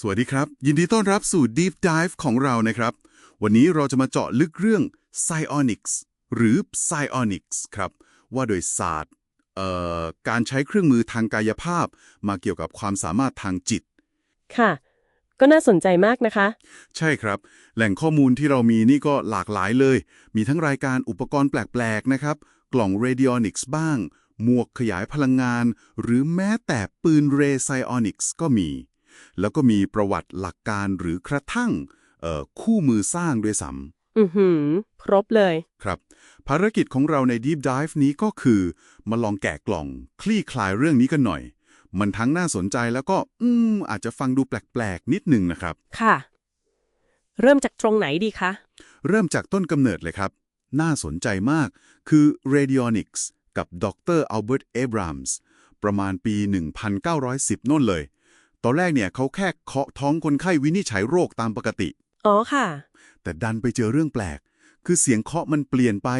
สวัสดีครับ ยินดีต้อนรับสู่ Deep Dive ของเรานะครับ วันนี้เราจะมาเจาะลึกเรื่อง Psionics หรือ Psionics ครับ ว่าโดยศาสตร์เอ่อการใช้เครื่องมือทางกายภาพ มาเกี่ยวกับความสามารถทางจิต ค่ะ ก็น่าสนใจมากนะคะ ใช่ครับ แหล่งข้อมูลที่เรามีนี่ก็หลากหลายเลย มีทั้งรายการอุปกรณ์แปลกๆนะครับ กล่อง Radionics บ้าง หมวกขยายพลังงาน หรือแม้แต่ปืน Ray Psionics ก็มี แล้วก็มีประวัติหลักการหรือกระทั่งเอ่อคู่มือสร้างด้วยซ้ำอือหือ ครบเลย ครับ ภารกิจของเราใน Deep Dive นี้ก็คือ มาลองแกะกล่อง คลี่คลายเรื่องนี้กันหน่อย มันทั้งน่าสนใจแล้วก็ อืม อาจจะฟังดูแปลกๆ นิดหนึ่งนะครับ ค่ะ เริ่มจากตรงไหนดีคะ เริ่มจากต้นกำเนิดเลยครับ น่าสนใจมาก คือ Radionics กับดรอัลเบิร์ต เอบรามส์ ประมาณปี 1910 น่นเลย ตอนแรกเนี่ยเขาแค่เคาะท้องคนไข้วินิจฉัยโรคตามปกติ อ๋อค่ะ แต่ดันไปเจอเรื่องแปลก คือเสียงเคาะมันเปลี่ยนไป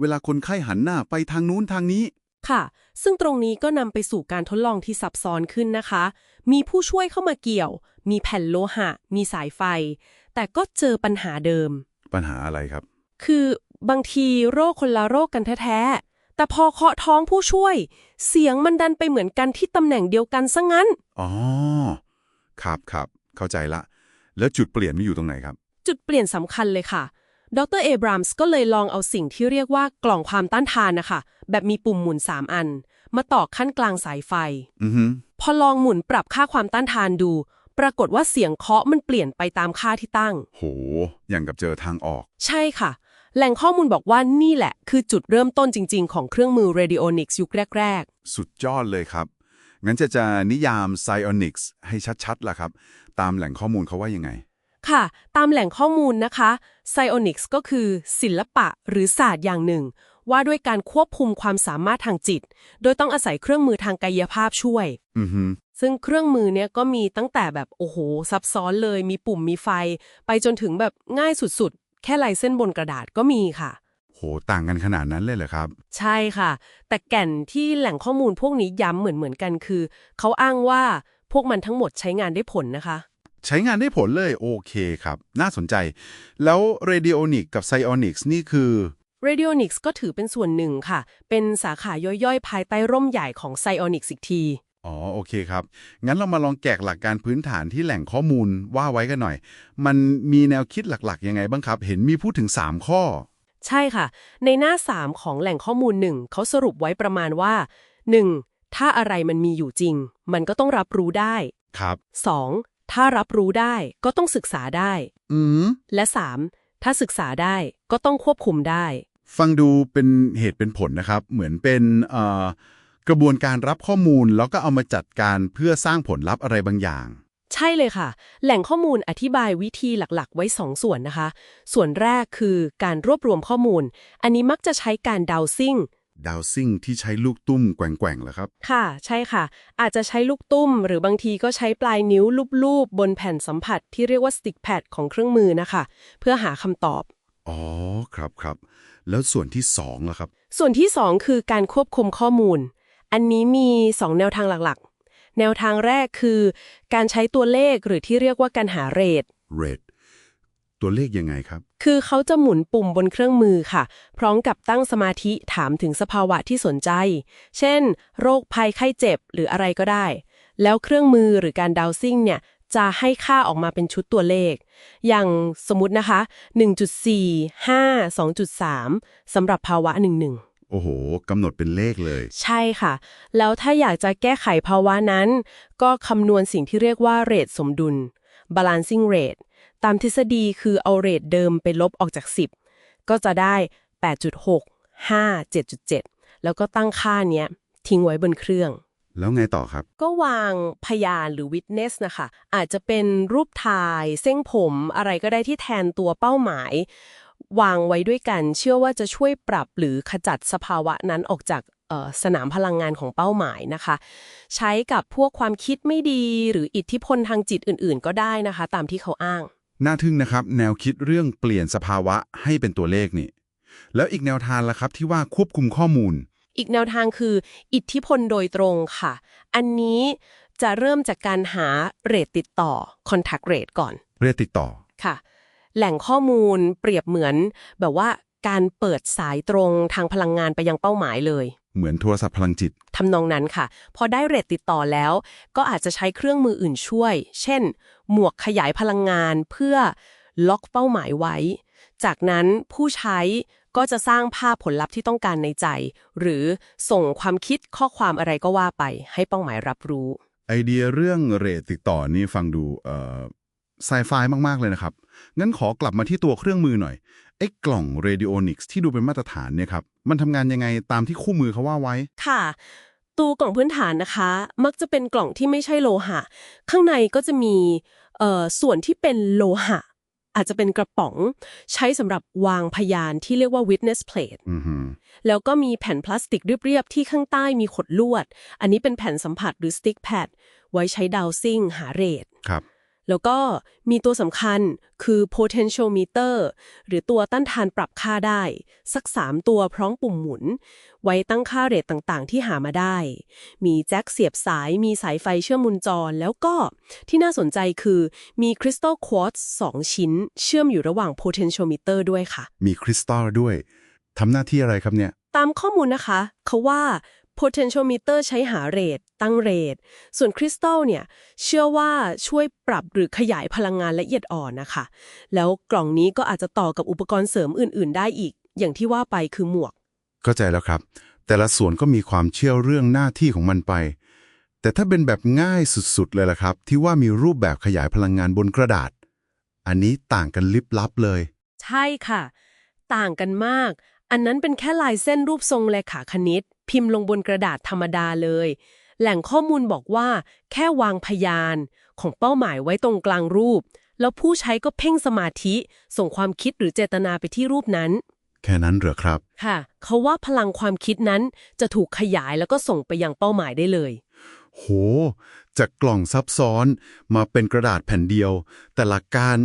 เวลาคนไข้หันหน้าไปทางนู้นทางนี้ ค่ะ ซึ่งตรงนี้ก็นำไปสู่การทดลองที่ซับซ้อนขึ้นนะคะ มีผู้ช่วยเข้ามาเกี่ยว มีแผ่นโลหะ มีสายไฟ แต่ก็เจอปัญหาเดิม ปัญหาอะไรครับ คือบางทีโรคคนละโรคกันแท้ๆ แต่พอเคาะท้องผู้ช่วย เสียงมันดันไปเหมือนกันที่ตำแหน่งเดียวกันซะงั้น อ๋อ ครับครับ เข้าใจละ แล้วจุดเปลี่ยนมันอยู่ตรงไหนครับ จุดเปลี่ยนสำคัญเลยค่ะ ดรเอบรามส์ก็เลยลองเอาสิ่งที่เรียกว่ากล่องความต้านทานนะคะ แบบมีปุ่มหมุน 3 อัน มาต่อขั้นกลางสายไฟ อือฮึพอลองหมุนปรับค่าความต้านทานดู ปรากฏว่าเสียงเคาะมันเปลี่ยนไปตามค่าที่ตั้ง โห อย่างกับเจอทางออก ใช่ค่ะ แหล่งข้อมูลบอกว่านี่แหละ คือจุดเริ่มต้นจริง ๆ ของเครื่องมือ Radionics ยุคแรกสุดยอดเลยครับ งั้นจะจะนิยาม Psionics ให้ชัดๆล่ะครับ ตามแหล่งข้อมูลเขาว่ายังไงๆค่ะ ตามแหล่งข้อมูลนะคะ Psionics ก็คือศิลปะหรือศาสตร์อย่างหนึ่ง ว่าด้วยการควบคุมความสามารถทางจิต โดยต้องอาศัยเครื่องมือทางกายภาพช่วย อือฮึซึ่งเครื่องมือเนี้ยก็มีตั้งแต่แบบโอ้โหซับซ้อนเลย มีปุ่มมีไฟ ไปจนถึงแบบง่ายสุดๆ แค่ลายเส้นบนกระดาษก็มีค่ะ โห ต่างกันขนาดนั้นเลยเหรอครับ ใช่ค่ะ แต่แก่นที่แหล่งข้อมูลพวกนี้ย้ำเหมือนเหมือนๆกันคือ เขาอ้างว่าพวกมันทั้งหมดใช้งานได้ผลนะคะ ใช้งานได้ผลเลยโอเคครับ น่าสนใจ แล้ว Radionics กับ Psionics นี่คือ Radionics ก็ถือเป็นส่วนหนึ่งค่ะ เป็นสาขาย่อยๆ ภายใต้ร่มใหญ่ของ Psionics อีกที อ๋อโอเคครับ งั้นเรามาลองแกะหลักการพื้นฐานที่แหล่งข้อมูลว่าไว้กันหน่อย มันมีแนวคิดหลักๆ ยังไงบ้างครับ เห็นมีพูดถึง 3 ข้อ ใช่ค่ะ ในหน้า 3 ของแหล่งข้อมูลหนึ่งเขาสรุปไว้ประมาณว่า 1. ถ้าอะไรมันมีอยู่จริง มันก็ต้องรับรู้ได้ครับ 2. ถ้ารับรู้ได้ก็ต้องศึกษาได้ อืมและ 3. ถ้าศึกษาได้ก็ต้องควบคุมได้ ฟังดูเป็นเหตุเป็นผลนะครับ เหมือนเป็นเอ่อ กระบวนการรับข้อมูลแล้วก็เอามาจัดการเพื่อสร้างผลลัพธ์อะไรบางอย่าง ใช่เลยค่ะ แหล่งข้อมูลอธิบายวิธีหลักๆ ไว้ 2 ส่วนนะคะ ส่วนแรกคือการรวบรวมข้อมูล อันนี้มักจะใช้การดาวซิ่งดาวซิ่งที่ใช้ลูกตุ้มแกว่งๆเหรอครับ ค่ะ ใช่ค่ะ อาจจะใช้ลูกตุ้ม หรือบางทีก็ใช้ปลายนิ้วลูบๆ บนแผ่นสัมผัสที่เรียกว่าสติ๊กแพดของเครื่องมือนะคะ เพื่อหาคำตอบ อ๋อ ครับครับ แล้วส่วนที่สองล่ะครับ ส่วนที่ 2 คือการควบคุมข้อมูล อันนี้มี 2 แนวทางหลักๆ แนวทางแรกคือ การใช้ตัวเลขหรือที่เรียกว่าการหาเรท red ตัวเลขยังไงครับ คือเขาจะหมุนปุ่มบนเครื่องมือค่ะ พร้อมกับตั้งสมาธิถามถึงสภาวะที่สนใจ เช่น โรคภัยไข้เจ็บหรืออะไรก็ได้ แล้วเครื่องมือหรือการดาวซิ่งเนี่ย จะให้ค่าออกมาเป็นชุดตัวเลข อย่างสมมตินะคะ 1.4 5 2.3สำหรับภาวะ 11 โอ้โหกำหนดเป็นเลขเลย ใช่ค่ะ แล้วถ้าอยากจะแก้ไขภาวะนั้น ก็คำนวณสิ่งที่เรียกว่าเรทสมดุล balancing rate ตามทฤษฎีคือเอาเรทเดิมไปลบออกจาก 10 ก็จะได้ 8.6 5 7.7 แล้วก็ตั้งค่าเนี้ย ทิ้งไว้บนเครื่อง แล้วไงต่อครับ ก็วางพยานหรือ witness นะคะ อาจจะเป็นรูปถ่าย เส้นผมอะไรก็ได้ที่แทนตัวเป้าหมาย วางไว้ด้วยกัน เชื่อว่าจะช่วยปรับหรือขจัดสภาวะนั้นออกจากเอ่อสนามพลังงานของเป้าหมายนะคะ ใช้กับพวกความคิดไม่ดีหรืออิทธิพลทางจิตอื่นๆ ก็ได้นะคะ ตามที่เขาอ้าง น่าทึ่งนะครับ แนวคิดเรื่องเปลี่ยนสภาวะให้เป็นตัวเลขนี่ แล้วอีกแนวทางล่ะครับที่ว่าควบคุมข้อมูล อีกแนวทางคืออิทธิพลโดยตรงค่ะ อันนี้จะเริ่มจากการหาเรทติดต่อ contact rate ก่อน เรียกติดต่อค่ะ แหล่งข้อมูลเปรียบเหมือน แบบว่าการเปิดสายตรงทางพลังงานไปยังเป้าหมายเลย เหมือนโทรศัพท์พลังจิต ทำนองนั้นค่ะ พอได้เรทติดต่อแล้ว ก็อาจจะใช้เครื่องมืออื่นช่วย เช่น หมวกขยายพลังงานเพื่อล็อกเป้าหมายไว้ จากนั้นผู้ใช้ก็จะสร้างภาพผลลัพธ์ที่ต้องการในใจ หรือส่งความคิดข้อความอะไรก็ว่าไป ให้เป้าหมายรับรู้ ไอเดียเรื่องเรทติดต่อนี่ฟังดูเอ่อ ไซไฟมาก ๆ เลยนะครับ งั้นขอกลับมาที่ตัวเครื่องมือหน่อย ไอ้กล่อง Radionics ที่ดูเป็นมาตรฐานเนี่ยครับ มันทำงานยังไงตามที่คู่มือเขาว่าไว้ ค่ะ ตัวกล่องพื้นฐานนะคะ มักจะเป็นกล่องที่ไม่ใช่โลหะ ข้างในก็จะมีเอ่อส่วนที่เป็นโลหะ อาจจะเป็นกระป๋องใช้สำหรับวางพยานที่เรียกว่า witness plate อือหือแล้วก็มีแผ่นพลาสติกเรียบๆที่ข้างใต้มีขดลวด อันนี้เป็นแผ่นสัมผัสหรือ stick pad ไว้ใช้ดาวซิ่งหาเรทครับ แล้วก็มีตัวสำคัญคือ potentiometer หรือตัวต้านทานปรับค่าได้ สัก 3 ตัวพร้อมปุ่มหมุน ไว้ตั้งค่าเรทต่างๆ ที่หามาได้ มีแจ็คเสียบสาย มีสายไฟเชื่อมมุนจร แล้วก็ที่น่าสนใจคือมีคริสตัลควอตซ์2ชิ้น เชื่อมอยู่ระหว่าง potentiometer ด้วยค่ะ มีคริสตัลด้วยทำหน้าที่อะไรครับเนี่ย ตามข้อมูลนะคะ เขาว่า potentiometer ใช้หาเรทตั้งเรทส่วนคริสตัลเนี่ย เชื่อว่าช่วยปรับหรือขยายพลังงานละเอียดอ่อนนะคะ แล้วกล่องนี้ก็อาจจะต่อกับอุปกรณ์เสริมอื่น ๆ ได้อีก อย่างที่ว่าไปคือหมวก เข้าใจแล้วครับ แต่ละส่วนก็มีความเชื่อเรื่องหน้าที่ของมันไป แต่ถ้าเป็นแบบง่ายสุดๆเลยล่ะครับ ที่ว่ามีรูปแบบขยายพลังงานบนกระดาษ อันนี้ต่างกันลิบลับเลย ใช่ค่ะ ต่างกันมาก อันนั้นเป็นแค่ลายเส้นรูปทรงเลขาคณิต พิมพ์ลงบนกระดาษธรรมดาเลย แหล่งข้อมูลบอกว่า แค่วางพยาน ของเป้าหมายไว้ตรงกลางรูป แล้วผู้ใช้ก็เพ่งสมาธิ ส่งความคิดหรือเจตนาไปที่รูปนั้น แค่นั้นเหรอครับ ค่ะ เขาว่าพลังความคิดนั้นจะถูกขยายแล้วก็ส่งไปยังเป้าหมายได้เลย โห จากกล่องซับซ้อนมาเป็นกระดาษแผ่นเดียว แต่หลักการ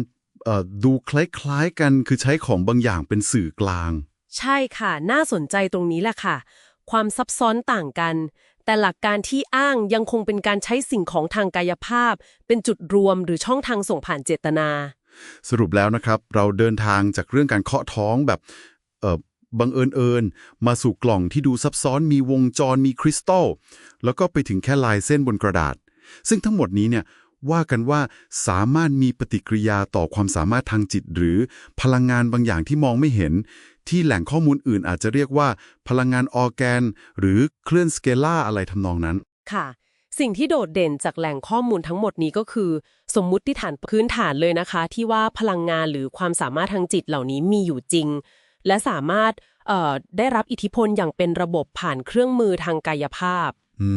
เอ่อดูคล้ายๆกันคือใช้ของบางอย่างเป็นสื่อกลาง ใช่ค่ะ น่าสนใจตรงนี้แหละค่ะ ความซับซ้อนต่างกัน แต่หลักการที่อ้างยังคงเป็นการใช้สิ่งของทางกายภาพ เป็นจุดรวมหรือช่องทางส่งผ่านเจตนา สรุปแล้วนะครับ เราเดินทางจากเรื่องการเคาะท้องแบบเออบังเอิญเอิญมาสู่กล่องที่ดูซับซ้อนมีวงจรมีคริสตัลแล้วก็ไปถึงแค่ลายเส้นบนกระดาษ ซึ่งทั้งหมดนี้เนี่ยว่ากันว่าสามารถมีปฏิกิริยาต่อความสามารถทางจิต หรือพลังงานบางอย่างที่มองไม่เห็น ที่แหล่งข้อมูลอื่นอาจจะเรียกว่าพลังงานออร์แกน หรือเคลื่อนสเกล่าอะไรทำนองนั้น ค่ะ สิ่งที่โดดเด่นจากแหล่งข้อมูลทั้งหมดนี้ก็คือ สมมุติฐานพื้นฐานเลยนะคะ ที่ว่าพลังงานหรือความสามารถทางจิตเหล่านี้มีอยู่จริง และสามารถเอ่อได้รับอิทธิพลอย่างเป็นระบบผ่านเครื่องมือทางกายภาพ อื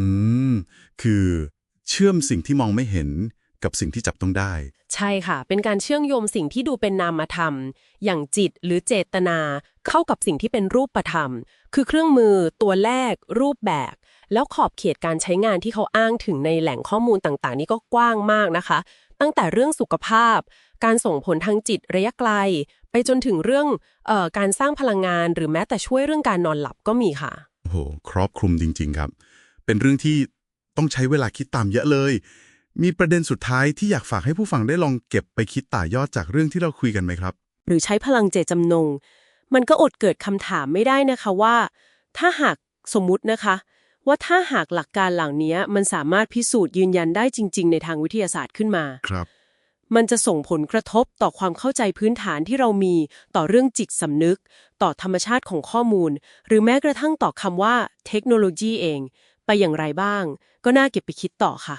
ม คือเชื่อมสิ่งที่มองไม่เห็น กับสิ่งที่จับต้องได้ ใช่ค่ะ เป็นการเชื่อมโยงสิ่งที่ดูเป็นนามธรรม อย่างจิตหรือเจตนา เข้ากับสิ่งที่เป็นรูปธรรม คือเครื่องมือ ตัวแรก รูปแบบ แล้วขอบเขตการใช้งานที่เขาอ้างถึงในแหล่งข้อมูลต่างๆ นี่ก็กว้างมากนะคะ ตั้งแต่เรื่องสุขภาพ การส่งผลทางจิตระยะไกล ไปจนถึงเรื่องเออการสร้างพลังงานหรือแม้แต่ช่วยเรื่องการนอนหลับก็มีค่ะโอ้โหครอบคลุมจริง ๆ ครับ เป็นเรื่องที่ต้องใช้เวลาคิดตามเยอะเลย มีประเด็นสุดท้ายที่อยากฝากให้ผู้ฟังได้ลองเก็บไปคิดต่อยอดจากเรื่องที่เราคุยกันไหมครับ หรือใช้พลังเจตจำนง มันก็อดเกิดคำถามไม่ได้นะคะว่า ถ้าหากสมมุตินะคะ ว่าถ้าหากหลักการเหล่านี้มันสามารถพิสูจน์ยืนยันได้จริง ๆ ในทางวิทยาศาสตร์ขึ้นมาครับ มันจะส่งผลกระทบต่อความเข้าใจพื้นฐานที่เรามีต่อเรื่องจิตสำนึก ต่อธรรมชาติของข้อมูล หรือแม้กระทั่งต่อคำว่าเทคโนโลยีเอง ไปอย่างไรบ้าง ก็น่าเก็บไปคิดต่อค่ะ